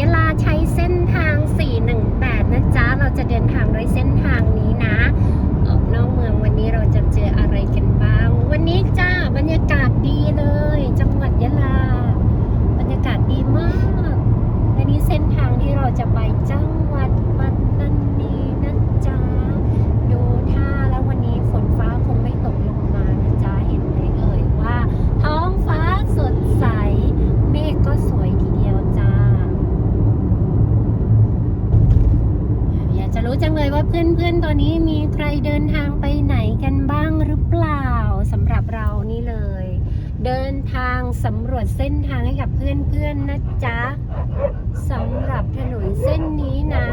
ยะลาใช้เส้นทาง 418 นะจ๊ะ เราจะเดินทางด้วยเส้นทางนี้นะ ออกนอกเมืองวันนี้เราจะเจออะไรกันบ้าง วันนี้จ้าบรรยากาศดีเลย เพื่อนๆตอนนี้มีใครเดินทางไปไหนกันบ้างหรือเปล่าสำหรับเรานี่เลย เดินทางสำรวจเส้นทางให้กับเพื่อนๆนะจ๊ะสำหรับถนนเส้นนี้นะ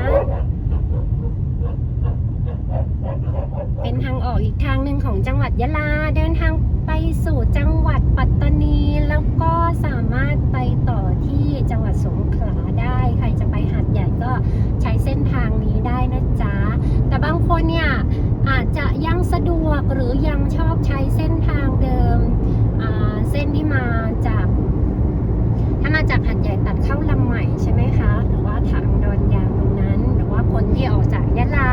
เป็นทางออกอีกทางหนึ่งของจังหวัดยะลาเดินทางไปสู่จังหวัดปัตตานีแล้วก็สามารถไปต่อที่จังหวัดสงขลาได้ ใครจะไปหาดใหญ่ก็ใช้เส้นทางนี้ได้นะจ๊ะ บางคนเนี่ยอาจจะยังสะดวกหรือยังชอบใช้เส้นทางเดิมเส้นที่มาจากถ้ามาจากหัดใหญ่ตัดเข้าลำใหม่ใช่ไหมคะ หรือว่าทางดอนยางตรงนั้น หรือว่าคนที่ออกจากยะลา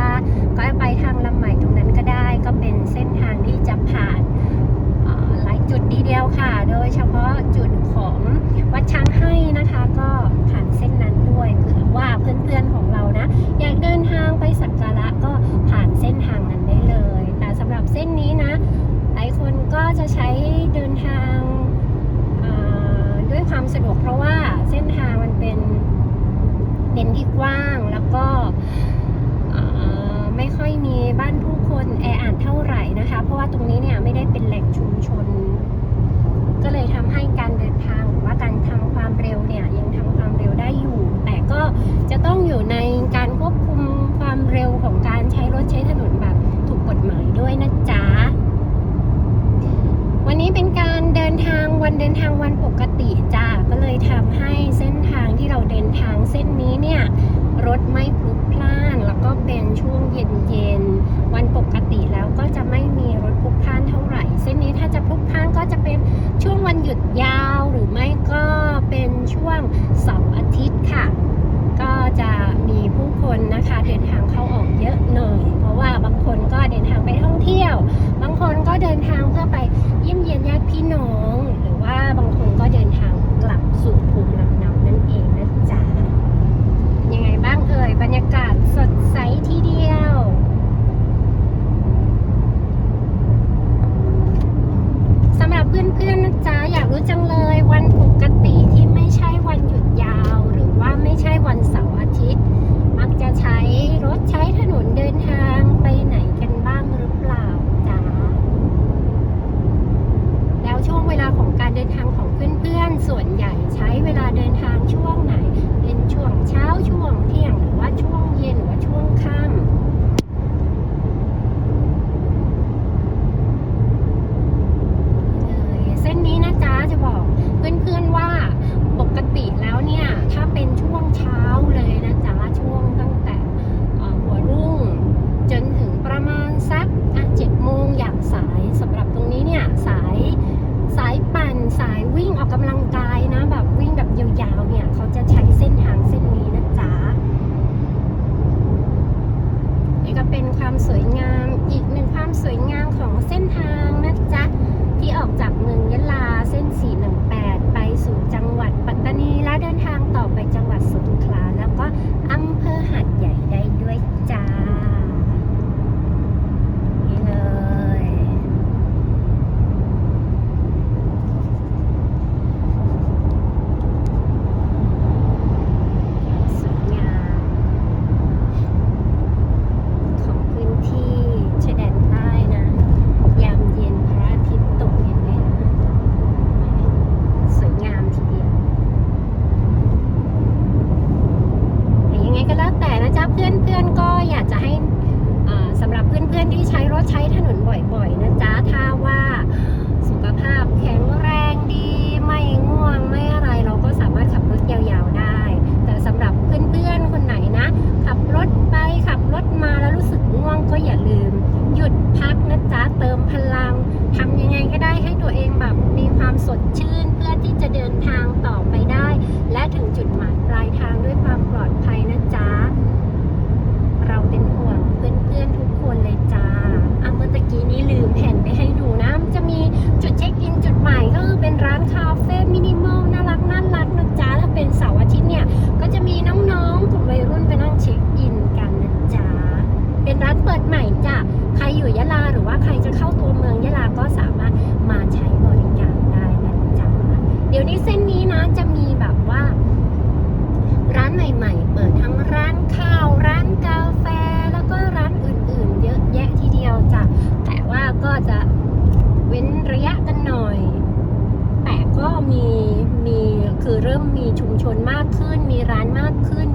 ก็ไปทางลำใหม่ตรงนั้นก็ได้ ก็เป็นเส้นทางที่จะผ่านหลายจุดดีเดียวค่ะ โดยเฉพาะจุดของวัดช้างให้นะคะ ก็ผ่านเส้นนั้นด้วยเผื่อว่าเพื่อนๆของเรานะ อยากเดินทางไปสักการะก็ผ่านเส้นทางนั้นได้เลย แต่สำหรับเส้นนี้นะ หลายคนก็จะใช้เดินทางอ่าด้วยความ สะดวกเพราะว่าเส้นทางมันเป็นเป็นที่กว้างแล้วก็ไม่ค่อยมีบ้านผู้คนแออัดเท่าไหร่นะคะ เพราะว่าตรงนี้เนี่ยไม่ได้เป็นแหล่งชุมชน ก็เลยทำให้การเดินทางหรือว่าการทำความเร็วเนี่ยยังทำความเร็วได้อยู่ แต่ก็จะต้องอยู่ในการควบคุมความเร็วของการใช้รถใช้ถนนแบบถูกกฎหมายด้วยนะจ๊ะวันนี้เป็นการเดินทางวันเดินทางวันปกติ เลยทำให้เส้นทางที่เราเดินทางเส้นนี้เนี่ยรถไม่พลุกพล่าน แล้วก็เป็นช่วงเย็นๆวันปกติแล้วก็จะไม่มีรถพลุกพล่านเท่าไหร่ เส้นนี้ถ้าจะพลุกพล่านก็จะเป็นช่วงวันหยุดยาวหรือไม่ก็เป็นช่วงเสาร์อาทิตย์ค่ะ ก็จะมีผู้คนนะคะเดินทางเข้าออกเยอะหน่อย เพราะว่าบางคนก็เดินทางไปท่องเที่ยว บางคนก็เดินทางเพื่อไปเยี่ยมเยียนญาติพี่น้อง หรือว่าบางคนก็เดินทางกลับสู่ภูมิลำเนานั่นเองนะจ๊ะยังไงบ้างเอ่ยบรรยากาศสดใสทีเดียวสำหรับเพื่อนๆนะจ๊ะอยากรู้จังเลยวันปกติที่ไม่ใช่วันหยุดยาว หรือว่าไม่ใช่วันเสาร์อาทิตย์ มักจะใช้รถใช้ถนนเดินทางไปไหนกันบ้างหรือเปล่าจ๊ะ แล้วช่วงเวลาของการเดินทางของเพื่อนๆ ส่วนใหญ่ใช้เวลาเดินทางช่วงไหน เป็นช่วงเช้าช่วงเที่ยงหรือว่าช่วงเย็นหรือว่าช่วงค่ำเลยเส้นนี้นะจ๊ะจะบอก เพื่อนๆว่าปกติแล้วเนี่ย ถ้าเป็นช่วงเช้าเลยนะจ๊ะช่วงตั้งแต่หัวรุ่ง จนถึงประมาณสักี้เส้นนี้นะจะมีแบบว่า ร้านใหม่ๆ เปิดทั้งร้านข้าว ร้านกาแฟ แล้วก็ร้านอื่นๆ เยอะแยะทีเดียวจ้ะแต่ว่าก็จะเว้นระยะกันหน่อย แต่ก็มีมีคือเริ่มมีชุมชนมากขึ้น มีร้านมากขึ้น